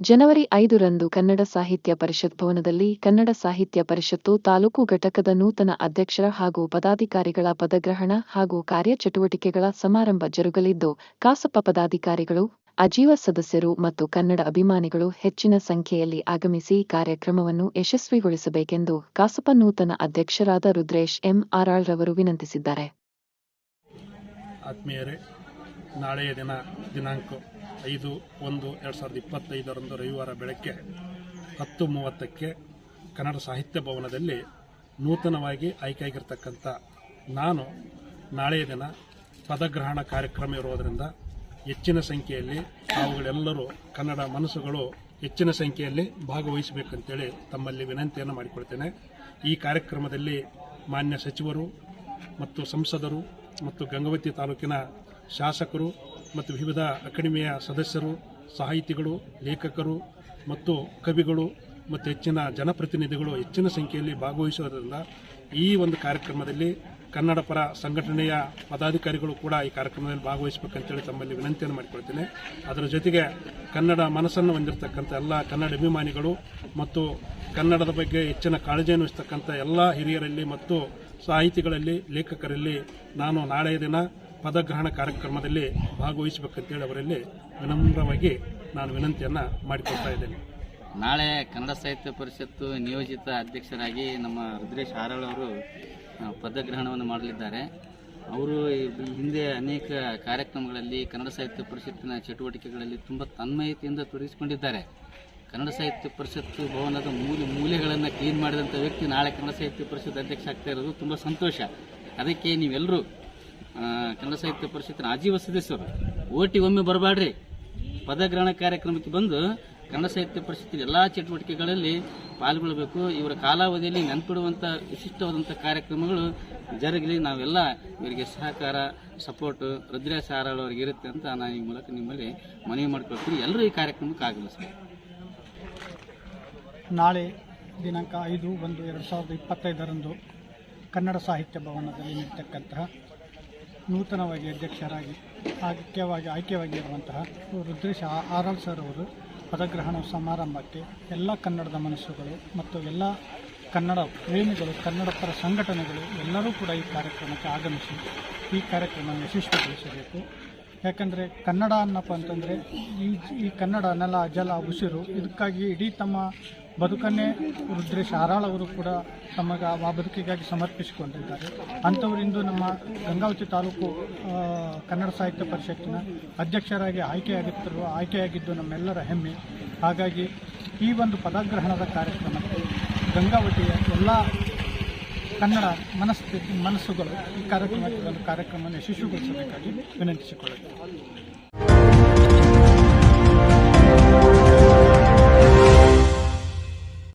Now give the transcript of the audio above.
ಜನವರಿ ಐದರಂದು ಕನ್ನಡ ಸಾಹಿತ್ಯ ಪರಿಷತ್ ಭವನದಲ್ಲಿ ಕನ್ನಡ ಸಾಹಿತ್ಯ ಪರಿಷತ್ತು ತಾಲೂಕು ಘಟಕದ ನೂತನ ಅಧ್ಯಕ್ಷರ ಹಾಗೂ ಪದಾಧಿಕಾರಿಗಳ ಪದಗ್ರಹಣ ಹಾಗೂ ಕಾರ್ಯಚಟುವಟಿಕೆಗಳ ಸಮಾರಂಭ ಜರುಗಲಿದ್ದು, ಕಾಸಪ್ಪ ಪದಾಧಿಕಾರಿಗಳು, ಅಜೀವ ಸದಸ್ಯರು ಮತ್ತು ಕನ್ನಡ ಅಭಿಮಾನಿಗಳು ಹೆಚ್ಚಿನ ಸಂಖ್ಯೆಯಲ್ಲಿ ಆಗಮಿಸಿ ಕಾರ್ಯಕ್ರಮವನ್ನು ಯಶಸ್ವಿಗೊಳಿಸಬೇಕೆಂದು ಕಾಸಪ ನೂತನ ಅಧ್ಯಕ್ಷರಾದ ರುದ್ರೇಶ್ ಎಂ ಆರಾಳ್ರವರು ವಿನಂತಿಸಿದ್ದಾರೆ. ಆತ್ಮೀಯರೇ, ನಾಳೆಯ ದಿನ ದಿನಾಂಕ ಐದು ಒಂದು ಎರಡು ಸಾವಿರದ ಇಪ್ಪತ್ತೈದರಂದು ರವಿವಾರ ಬೆಳಗ್ಗೆ ಹತ್ತು ಮೂವತ್ತಕ್ಕೆ ಕನ್ನಡ ಸಾಹಿತ್ಯ ಭವನದಲ್ಲಿ ನೂತನವಾಗಿ ಆಯ್ಕೆಯಾಗಿರ್ತಕ್ಕಂಥ ನಾನು ನಾಳೆಯ ದಿನ ಪದಗ್ರಹಣ ಕಾರ್ಯಕ್ರಮ ಇರೋದರಿಂದ ಹೆಚ್ಚಿನ ಸಂಖ್ಯೆಯಲ್ಲಿ ತಾವುಗಳೆಲ್ಲರೂ ಕನ್ನಡ ಮನಸ್ಸುಗಳು ಹೆಚ್ಚಿನ ಸಂಖ್ಯೆಯಲ್ಲಿ ಭಾಗವಹಿಸಬೇಕಂತೇಳಿ ತಮ್ಮಲ್ಲಿ ವಿನಂತಿಯನ್ನು ಮಾಡಿಕೊಳ್ತೇನೆ. ಈ ಕಾರ್ಯಕ್ರಮದಲ್ಲಿ ಮಾನ್ಯ ಸಚಿವರು ಮತ್ತು ಸಂಸದರು ಮತ್ತು ಗಂಗಾವತಿ ತಾಲೂಕಿನ ಶಾಸಕರು ಮತ್ತು ವಿವಿಧ ಅಕಾಡೆಮಿಯ ಸದಸ್ಯರು, ಸಾಹಿತಿಗಳು, ಲೇಖಕರು ಮತ್ತು ಕವಿಗಳು ಮತ್ತು ಹೆಚ್ಚಿನ ಜನಪ್ರತಿನಿಧಿಗಳು ಹೆಚ್ಚಿನ ಸಂಖ್ಯೆಯಲ್ಲಿ ಭಾಗವಹಿಸುವುದರಿಂದ ಈ ಒಂದು ಕಾರ್ಯಕ್ರಮದಲ್ಲಿ ಕನ್ನಡ ಪರ ಸಂಘಟನೆಯ ಪದಾಧಿಕಾರಿಗಳು ಕೂಡ ಈ ಕಾರ್ಯಕ್ರಮದಲ್ಲಿ ಭಾಗವಹಿಸಬೇಕಂತೇಳಿ ತಮ್ಮಲ್ಲಿ ವಿನಂತಿಯನ್ನು ಮಾಡಿಕೊಳ್ತೇನೆ. ಅದರ ಜೊತೆಗೆ ಕನ್ನಡ ಮನಸ್ಸನ್ನು ಹೊಂದಿರತಕ್ಕಂಥ ಎಲ್ಲ ಕನ್ನಡ ಅಭಿಮಾನಿಗಳು ಮತ್ತು ಕನ್ನಡದ ಬಗ್ಗೆ ಹೆಚ್ಚಿನ ಕಾಳಜಿಯನ್ನು ವಹಿಸ್ತಕ್ಕಂಥ ಎಲ್ಲ ಹಿರಿಯರಲ್ಲಿ ಮತ್ತು ಸಾಹಿತಿಗಳಲ್ಲಿ, ಲೇಖಕರಲ್ಲಿ ನಾನು ನಾಳೆಯ ದಿನ ಪದಗ್ರಹಣ ಕಾರ್ಯಕ್ರಮದಲ್ಲಿ ಭಾಗವಹಿಸಬೇಕಂತೇಳಿ ಅವರಲ್ಲಿ ವಿನಮ್ರವಾಗಿ ನಾನು ವಿನಂತಿಯನ್ನು ಮಾಡಿಕೊಳ್ತಾ ಇದ್ದೇನೆ. ನಾಳೆ ಕನ್ನಡ ಸಾಹಿತ್ಯ ಪರಿಷತ್ತು ನಿಯೋಜಿತ ಅಧ್ಯಕ್ಷರಾಗಿ ನಮ್ಮ ರುದ್ರೇಶ್ ಹಾರಾಳ್ ಅವರು ಪದಗ್ರಹಣವನ್ನು ಮಾಡಲಿದ್ದಾರೆ. ಅವರು ಹಿಂದೆ ಅನೇಕ ಕಾರ್ಯಕ್ರಮಗಳಲ್ಲಿ ಕನ್ನಡ ಸಾಹಿತ್ಯ ಪರಿಷತ್ತಿನ ಚಟುವಟಿಕೆಗಳಲ್ಲಿ ತುಂಬ ತನ್ಮಯತೆಯಿಂದ ತೊಡಗಿಸಿಕೊಂಡಿದ್ದಾರೆ. ಕನ್ನಡ ಸಾಹಿತ್ಯ ಪರಿಷತ್ತು ಭವನದ ಮೂಲೆ ಮೂಲೆಗಳನ್ನು ಕ್ಲೀನ್ ಮಾಡಿದಂಥ ವ್ಯಕ್ತಿ ನಾಳೆ ಕನ್ನಡ ಸಾಹಿತ್ಯ ಪರಿಷತ್ ಅಧ್ಯಕ್ಷ ಆಗ್ತಾ ಇರೋದು ತುಂಬ ಸಂತೋಷ. ಅದಕ್ಕೆ ನೀವೆಲ್ಲರೂ ಕನ್ನಡ ಸಾಹಿತ್ಯ ಪರಿಷತ್ತಿನ ಆಜೀವ ಸದಸ್ಯರು ಓಟಿ ಒಮ್ಮೆ ಬರಬೇಡ್ರಿ ಪದಗ್ರಹಣ ಕಾರ್ಯಕ್ರಮಕ್ಕೆ ಬಂದು ಕನ್ನಡ ಸಾಹಿತ್ಯ ಪರಿಷತ್ತಿನ ಎಲ್ಲ ಚಟುವಟಿಕೆಗಳಲ್ಲಿ ಪಾಲ್ಗೊಳ್ಳಬೇಕು. ಇವರ ಕಾಲಾವಧಿಯಲ್ಲಿ ನೆನಪಿಡುವಂಥ ವಿಶಿಷ್ಟವಾದಂಥ ಕಾರ್ಯಕ್ರಮಗಳು ಜರುಗಲಿ. ನಾವೆಲ್ಲ ಇವರಿಗೆ ಸಹಕಾರ ಸಪೋರ್ಟ್ ರುದ್ರೇಶ್ ಸಾರಾಳವರಿಗೆ ಇರುತ್ತೆ ಅಂತ ನಾನು ಈ ಮೂಲಕ ನಿಮ್ಮಲ್ಲಿ ಮನವಿ ಮಾಡ್ಕೊಳ್ತೀನಿ. ಎಲ್ಲರೂ ಈ ಕಾರ್ಯಕ್ರಮಕ್ಕೆ ಸರ್. ನಾಳೆ ದಿನಾಂಕ ಐದು ಒಂದು ಎರಡು ಸಾವಿರದ ಇಪ್ಪತ್ತೈದರಂದು ಕನ್ನಡ ಸಾಹಿತ್ಯ ಭವನದಲ್ಲಿ ನಡೀತಕ್ಕಂತಹ ನೂತನವಾಗಿ ಅಧ್ಯಕ್ಷರಾಗಿ ಆಯ್ಕೆವಾಗಿ ಆಯ್ಕೆವಾಗಿರುವಂತಹ ರುದ್ರೇಶ್ ಆರ್ ಸರ್ ಅವರು ಪದಗ್ರಹಣ ಸಮಾರಂಭಕ್ಕೆ ಎಲ್ಲ ಕನ್ನಡದ ಮನಸ್ಸುಗಳು ಮತ್ತು ಎಲ್ಲ ಕನ್ನಡ ಪ್ರೇಮಿಗಳು ಕನ್ನಡ ಪರ ಸಂಘಟನೆಗಳು ಎಲ್ಲರೂ ಕೂಡ ಈ ಕಾರ್ಯಕ್ರಮಕ್ಕೆ ಆಗಮಿಸಿ ಈ ಕಾರ್ಯಕ್ರಮ ಯಶಸ್ವಿಗೊಳಿಸಬೇಕು. ಯಾಕಂದರೆ ಕನ್ನಡ ಅನ್ನಪ್ಪ ಅಂತಂದರೆ ಈ ಈ ಕನ್ನಡ ನೆಲ, ಜಲ, ಉಸಿರು, ಇದಕ್ಕಾಗಿ ಇಡೀ ತಮ್ಮ ಬದುಕನ್ನೇ ರುದ್ರೇಶ್ ಆರಾಳ್ ಅವರು ಕೂಡ ತಮಗ ಆ ಬದುಕಿಗಾಗಿ ಸಮರ್ಪಿಸಿಕೊಂಡಿದ್ದಾರೆ. ಅಂಥವರಿಂದು ನಮ್ಮ ಗಂಗಾವತಿ ತಾಲೂಕು ಕನ್ನಡ ಸಾಹಿತ್ಯ ಪರಿಷತ್ತಿನ ಅಧ್ಯಕ್ಷರಾಗಿ ಆಯ್ಕೆಯಾಗುತ್ತಿರುವ ಆಯ್ಕೆಯಾಗಿದ್ದು ನಮ್ಮೆಲ್ಲರ ಹೆಮ್ಮೆ. ಹಾಗಾಗಿ ಈ ಒಂದು ಪದಗ್ರಹಣದ ಕಾರ್ಯಕ್ರಮಕ್ಕೆ ಗಂಗಾವತಿಯ ಎಲ್ಲ ಕನ್ನಡ ಮನಸ್ಥಿತಿ ಮನಸ್ಸುಗಳು ಈ ಕಾರ್ಯಕ್ರಮಕ್ಕೆ ಒಂದು ಕಾರ್ಯಕ್ರಮವನ್ನು ಯಶಸ್ವಿಗೊಳಿಸಬೇಕಾಗಿ ವಿನಂತಿಸಿಕೊಳ್ಳುತ್ತೇವೆ